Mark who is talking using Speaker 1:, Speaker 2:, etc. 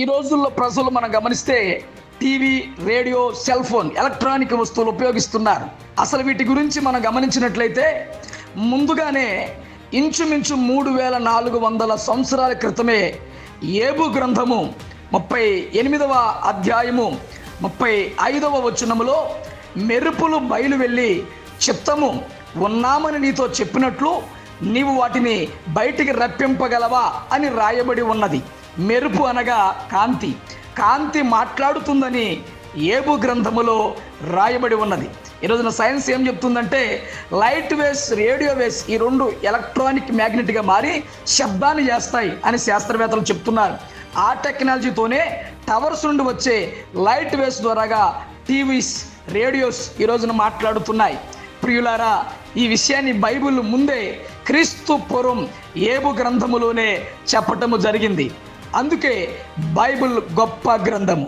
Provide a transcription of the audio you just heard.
Speaker 1: ఈ రోజుల్లో ప్రజలు మనం గమనిస్తే TV radio cell phone electronic వస్తువులు ఉపయోగిస్తున్నారు. అసలు వీటి గురించి మనం గమనించినట్లయితే ముందుగానే ఇంచుమించు మూడు వేల నాలుగు వందల సంవత్సరాల క్రితమే ఏబు గ్రంథము ముప్పై ఎనిమిదవ అధ్యాయము ముప్పై ఐదవ వచనములో మెరుపులు బయలు వెళ్ళి చిత్తము ఉన్నామని నీతో చెప్పినట్లు నీవు వాటిని బయటికి రప్పింపగలవా అని రాయబడి ఉన్నది. మెరుపు అనగా కాంతి. కాంతి మాట్లాడుతుందని ఏబు గ్రంథములో రాయబడి ఉన్నది. ఈరోజున సైన్స్ ఏం చెప్తుందంటే లైట్ వేవ్స్ రేడియో వేవ్స్ ఈ రెండు ఎలక్ట్రానిక్ మ్యాగ్నెట్గా మారి శబ్దాన్ని చేస్తాయి అని శాస్త్రవేత్తలు చెప్తున్నారు. ఆ టెక్నాలజీతోనే టవర్స్ నుండి వచ్చే లైట్ వేవ్స్ ద్వారాగా టీవీస్ రేడియోస్ ఈ రోజున మాట్లాడుతున్నాయి. ప్రియులారా ఈ విషయాన్ని బైబిల్ ముందే క్రీస్తు పూర్వం ఏబు గ్రంథములోనే చెప్పటము జరిగింది. అందుకే బైబిల్ గొప్ప గ్రంథము.